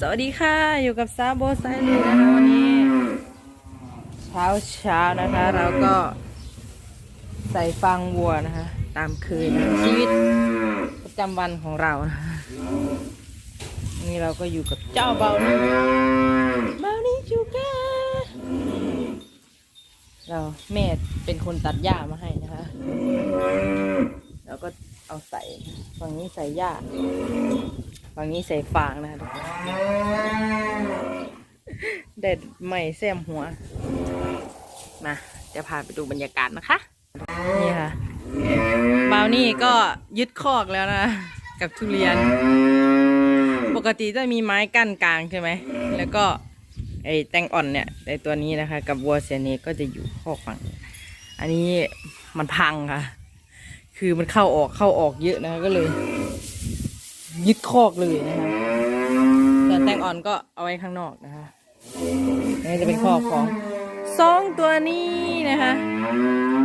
สวัสดีค่ะ อยู่กับซาโบไซลูนะคะวันนี้ เช้าเช้านะคะ เราก็ใส่ฟางวัวนะคะ ตามคยนชีวิตประจำวันของเรานะะนี่เราก็อยู่กับเจ้าเบานี่เบานี่จูก้าเราแม่เป็นคนตัดหญ้ามาให้นะคะ แล้วก็เอาใส่ฝั่งนี้ใส่หญ้า ฝั่งนี้ใส่ฟางนะคะเด็ดใหม่แซมหัว มาจะพาไปดูบรรยากาศนะคะ นี่ค่ะบาวนี่ก็ยึดคอกแล้วนะ กับทุเรียน ปกติจะมีไม้กั้นกลางใช่ไหม แล้วก็ไอ้แตงอ่อนเนี่ยไอ้ตัวนี้นะคะ กับวัวเซเนกก็จะอยู่คอกฝั่ง อันนี้มันพังค่ะ คือมันเข้าออกเข้าออกเยอะนะก็เลย ยึดคอกเลยนะคะแต่แตงอ่อนก็เอาไว้ข้างนอกนะคะนี่จะเป็นคอกของสองตัวนี้นะคะ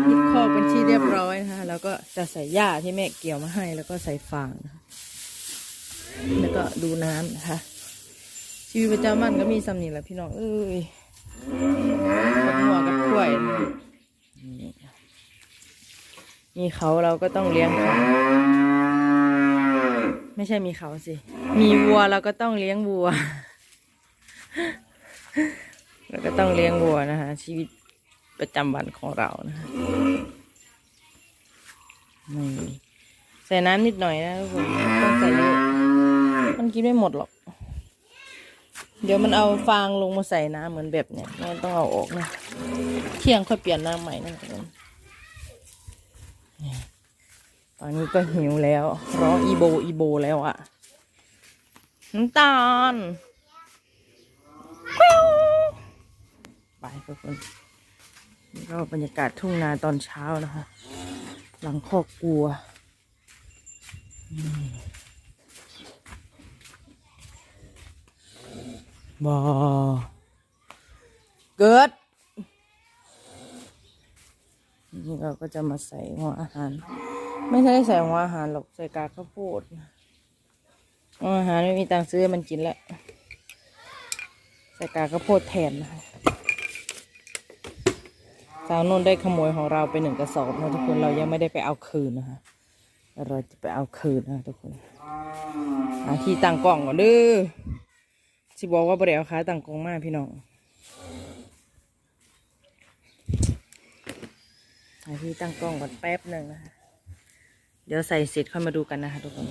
ยึดคอกเป็นที่เรียบร้อยนะคะแล้วก็จะใส่หญ้าที่แม่เกี่ยวมาให้ แล้วก็ใส่ฟางนะคะแล้วก็ดูน้ำนะคะชีวิตประจำวันก็มีสำนีแหละพี่น้องเอ้ยกับหัวกับกล้วยนี่มีเขาเราก็ต้องเลี้ยงเขา ไม่ใช่มีเขาสิ มีวัวเราก็ต้องเลี้ยงวัว เราก็ต้องเลี้ยงวัวนะคะชีวิตประจำวันของเรานะคะนี่ใส่น้ำนิดหน่อยนะทุกคนต้องใส่เยอะมันกินไม่หมดหรอก เดี๋ยวมันเอาฟางลงมาใส่น้ำเหมือนแบบเนี้ยไม่ต้องเอาออกนะเที่ยงค่อยเปลี่ยนน้ำใหม่นะทุกคน ตอนนี้ก็หิวแล้วร้องอีโบอีโบแล้วอะน้ำตาลไปทุกคนนี่ก็บรรยากาศทุ่งนาตอนเช้านะคะ หลังคอกกลัวบอเกิด นี่เราก็จะมาใส่หัวอาหาร ไม่ใช่ใส่หัวอาหารหรอกใส่กากข้าวโพดอาหารไม่มีตังซื้อมันกินแล้วใส่กากข้าวโพดแทนนะคะสาวนุ่นได้ขโมยของเราไปหนึ่งกระสอบนะทุกคนเรายังไม่ได้ไปเอาคืนนะคะเราจะไปเอาคืนนะทุกคนหาที่ตั้งกล่องก่อนเด้อสิบอกว่าบริเอาค้าตังกล่องมากพี่น้องหาที่ตั้งกล้องก่อนแป๊บหนึ่งนะคะ เดี๋ยวใส่เสร็จค่อยมาดูกันนะคะทุกคน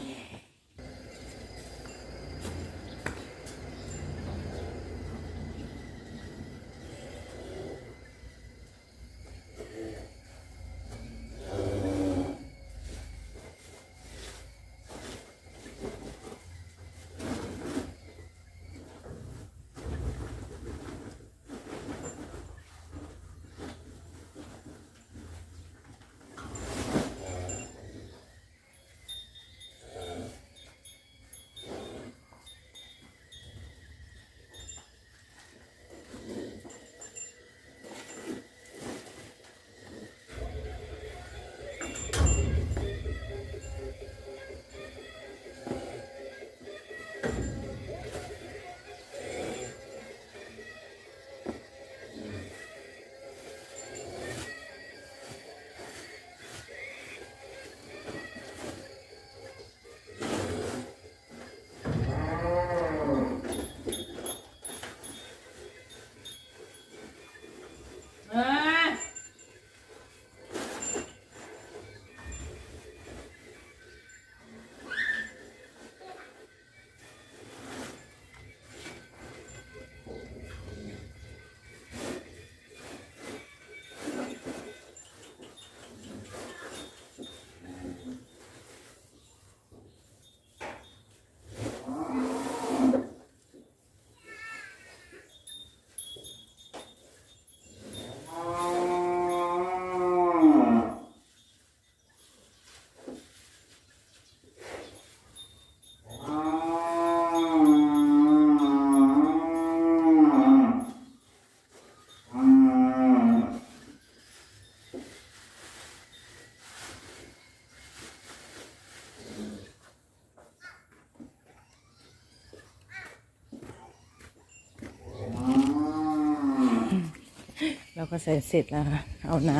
เราก็ใส่เสร็จแล้วค่ะเอาน้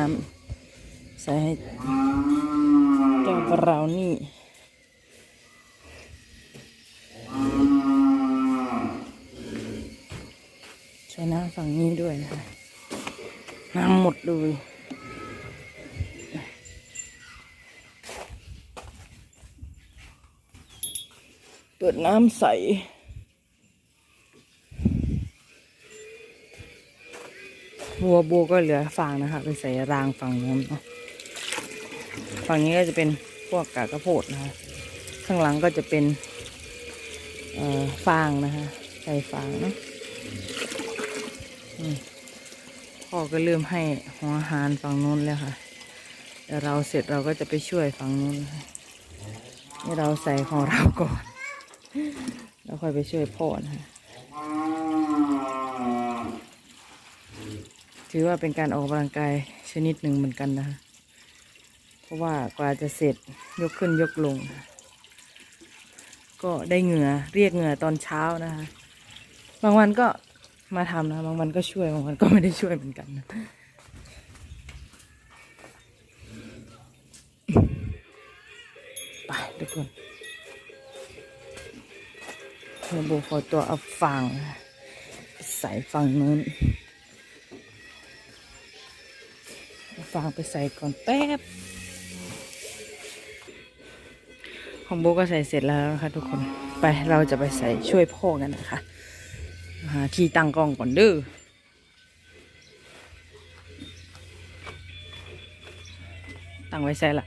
ำใส่ให้เจ้าบราวนี่ใช้น้ำฝั่งนี้ด้วยนะคะน้ำหมดเลยเปิดน้ำใส บัวบัวก็เหลือฟางนะคะไปใส่รางฝั่งนู้นฝั่งนี้ก็จะเป็นพวกกากระโพดนะคะ ข้างหลังก็จะเป็นฟางนะคะใส่ฟางนะพ่อก็เริ่มให้หัวหารฝั่งนู้นแล้วค่ะเดี๋ยวเราเสร็จเราก็จะไปช่วยฝั่งนู้นนะคะนี่เราใส่ของเราก่อน แล้วค่อยไปช่วยพ่อนะคะ ถือว่าเป็นการออกกำลังกายชนิดหนึ่งเหมือนกันนะคะ เพราะว่ากว่าจะเสร็จยกขึ้นยกลง ก็ได้เหงื่อเรียกเหงื่อตอนเช้านะคะ บางวันก็มาทำนะ บางวันก็ช่วย บางวันก็ไม่ได้ช่วยเหมือนกันนะไปทุกคนเธอโบขอตัวเอาฟางใส่ฝั่งนู้น ฟางไปใส่ก่อนแป๊บ ของโบก็ใส่เสร็จแล้วนะคะทุกคน ไปเราจะไปใส่ช่วยพ่อกันนะคะ หาที่ตั้งกล้องก่อนเด้อตั้งไว้ใส่ละ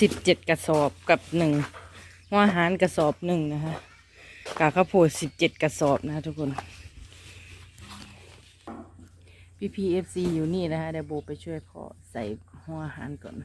สิบเจ็ดกระสอบกับหนึ่ง หัวอาหารกระสอบหนึ่งนะคะกากข้าวโพดสิบเจ็ดกระสอบนะะทุกคนพี่พีเอฟซีอยู่นี่นะคะเดี๋ยวโบไปช่วยพ่อใส่หัวอาหารก่อน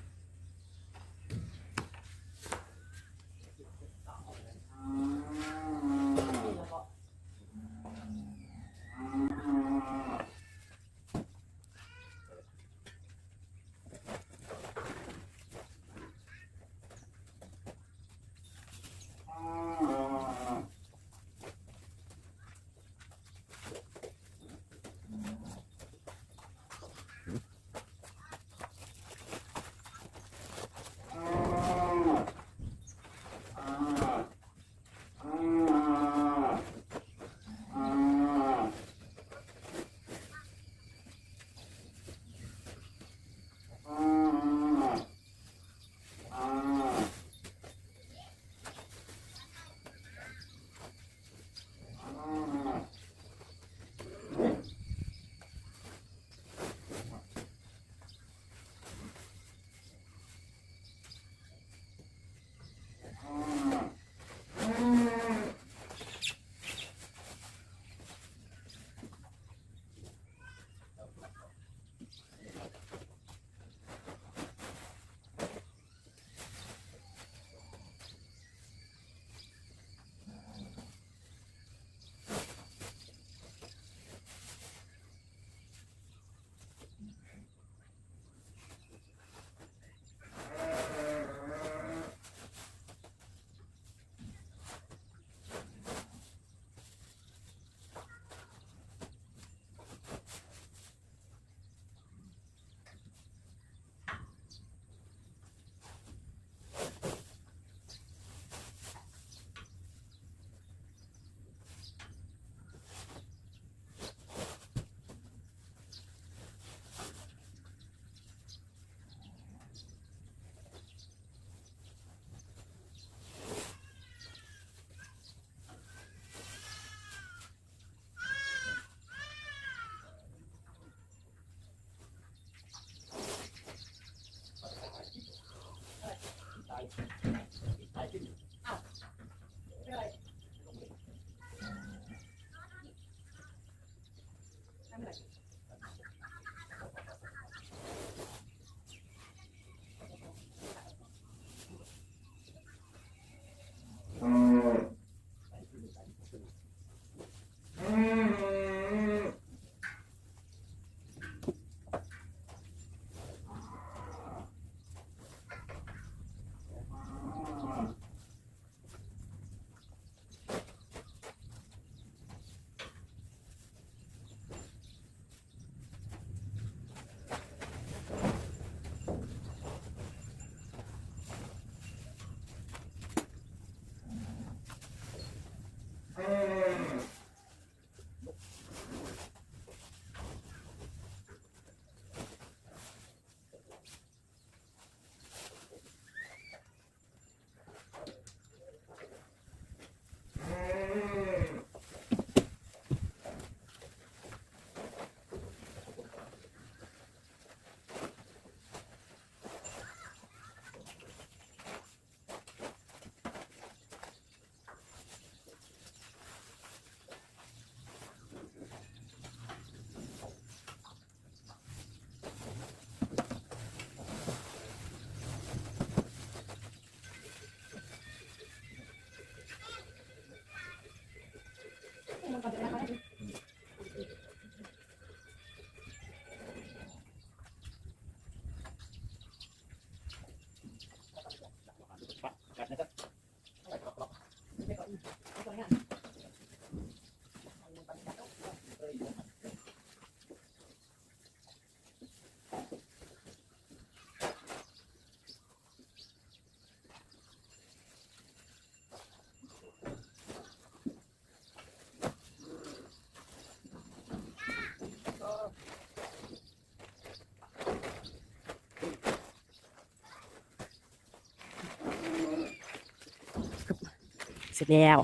สร็จแล้ว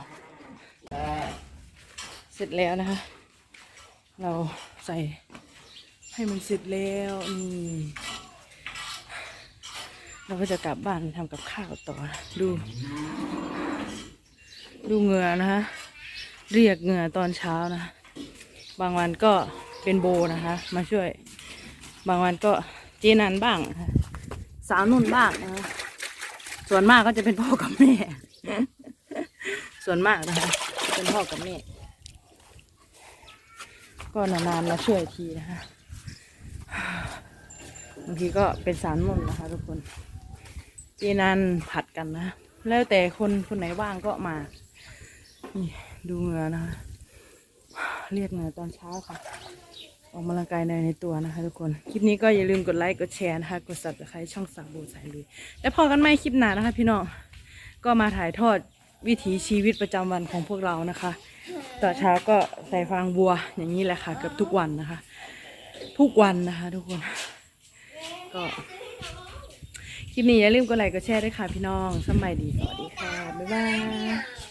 เสร็จแล้วนะคะ เราใส่ให้มันเสร็จแล้วนี่เราก็จะกลับบ้านทำกับข้าวต่อดู ดูเหงื่อนะคะ เรียกเหงื่อตอนเช้านะ บางวันก็เป็นโบนะคะ มาช่วย บางวันก็เจนันบ้าง สาวนุ่นบ้างนะคะส่วนมากก็จะเป็นพ่อกับแม่ ส่วนมากนะคะ เป็นพ่อกับแม่ก็นานๆมาช่วยทีนะคะบางทีก็เป็นสารนุ่นนะคะทุกคนเจนันผัดกันนะ แล้วแต่คนคนไหนว่างก็มา นี่ดูเงือนะคะ เรียกเงือตอนเช้าค่ะ ออกกำลังกายในในตัวนะคะทุกคน คลิปนี้ก็อย่าลืมกดไลค์ กดแชร์นะคะ กด subscribe ช่องสาวโบสายลุย แล้วพอกันไหมคลิปหน้านะคะพี่น้อง ก็มาถ่ายทอด วิถีชีวิตประจำวันของพวกเรานะคะต่อเช้าก็ใส่ฟางบัวอย่างนี้แหละค่ะเกือบทุกวันนะคะ ทุกวันนะคะทุกคนก็คลิปนี้อย่าลืมกดไลค์กดแชร์ด้วยค่ะพี่น้องสำบายดีสวัสดีค่ะ บ๊ายบาย